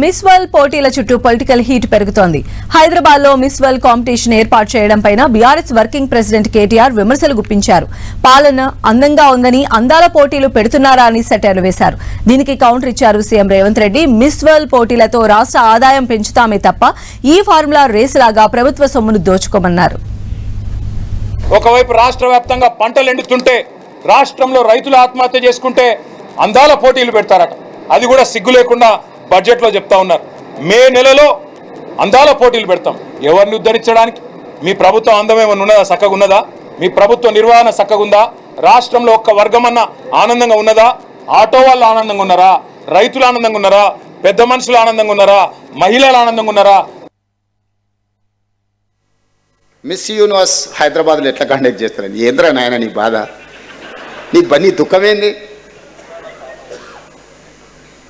Miss world పోటీల చుట్టూ political heat పెరుగుతోంది. హైదరాబాద్లో మిస్ వరల్డ్ కాంపిటీషన్ ఏర్పాటు చేయడంపై బీఆర్ఎస్ వర్కింగ్ ప్రెసిడెంట్ కేటీఆర్ విమర్శలు గుప్పించారు. పాలన అందంగా ఉందని అందాల పోటీలు పెడుతున్నారా అని సెటైర్లు వేశారు. దీనికి కౌంటర్ ఇచ్చారు CM Revanth Reddy. Miss World పోటీలతో రాష్ట్ర ఆదాయం పెంచుతామే తప్ప ఈ ఫార్ములా రేసు లాగా ప్రభుత్వ సొమ్మును దోచుకోమన్నారు. ఒకవైపు రాష్ట్ర వ్యాప్తంగా పంటలు ఎండుతుంటే రాష్ట్రంలో రైతులు ఆత్మహత్య చేసుకుంటే అందాల పోటీలు పెడతారట. అది కూడా సిగ్గు లేకుండా బడ్జెట్లో చెప్తా ఉన్నారు. మే నెలలో అందాల పోటీలు పెడతాం. ఎవరిని ఉద్ధరించడానికి? మీ ప్రభుత్వం అందమేమన్నా ఉన్నదా? చక్కగా ఉన్నదా? మీ ప్రభుత్వ నిర్వహణ చక్కగా ఉందా? రాష్ట్రంలో ఒక్క వర్గమన్నా ఆనందంగా ఉన్నదా? ఆటో వాళ్ళు ఆనందంగా ఉన్నారా? రైతులు ఆనందంగా ఉన్నారా? పెద్ద మనుషులు ఆనందంగా ఉన్నారా? మహిళలు ఆనందంగా ఉన్నారా? మిస్ యూనివర్స్ హైదరాబాద్లో ఎట్లా కండక్ట్ చేస్తారని ఏంద్రా నాయన నీ బాధ? నీ బన్నీ దుఃఖమేంది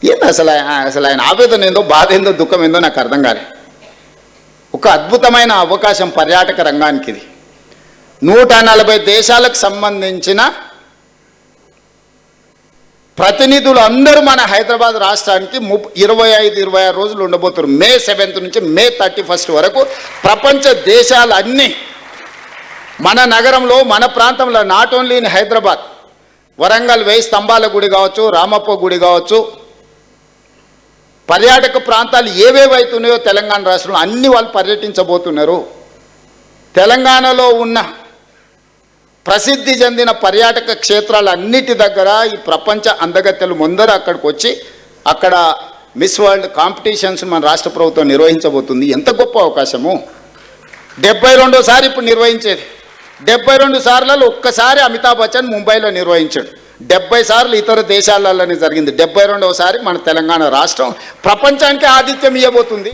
ఏంది అసలు అసలు ఆయన ఆవేదన ఏందో బాధ ఏందో దుఃఖం ఏందో నాకు అర్థం కాలే. ఒక అద్భుతమైన అవకాశం పర్యాటక రంగానికి ఇది. నూట నలభై దేశాలకు సంబంధించిన ప్రతినిధులు అందరూ మన హైదరాబాద్ రాష్ట్రానికి ముప్ ఇరవై ఐదు ఇరవై ఆరు రోజులు ఉండబోతున్నారు. మే సెవెంత్ నుంచి మే థర్టీ ఫస్ట్ వరకు ప్రపంచ దేశాలన్నీ మన నగరంలో మన ప్రాంతంలో not only in Hyderabad Warangal వేయి స్తంభాల గుడి కావచ్చు రామప్ప గుడి కావచ్చు పర్యాటక ప్రాంతాలు ఏవేవైతున్నాయో తెలంగాణ రాష్ట్రంలో అన్ని వాళ్ళు పర్యటించబోతున్నారు. తెలంగాణలో ఉన్న ప్రసిద్ధి చెందిన పర్యాటక క్షేత్రాలన్నిటి దగ్గర ఈ ప్రపంచ అందగత్తెలు ముందర అక్కడికి వచ్చి అక్కడ మిస్ వరల్డ్ కాంపిటీషన్స్ మన రాష్ట్ర ప్రభుత్వం నిర్వహించబోతుంది. ఎంత గొప్ప అవకాశము. డెబ్బై రెండోసారి ఇప్పుడు నిర్వహించేది. డెబ్బై రెండు సార్లలో ఒక్కసారి అమితాబ్ బచ్చన్ ముంబైలో నిర్వహించాడు. డెబ్బై సార్లు ఇతర దేశాలలోనే జరిగింది. డెబ్బై రెండవసారి మన తెలంగాణ రాష్ట్రం ప్రపంచానికి ఆతిథ్యం ఇవ్వబోతుంది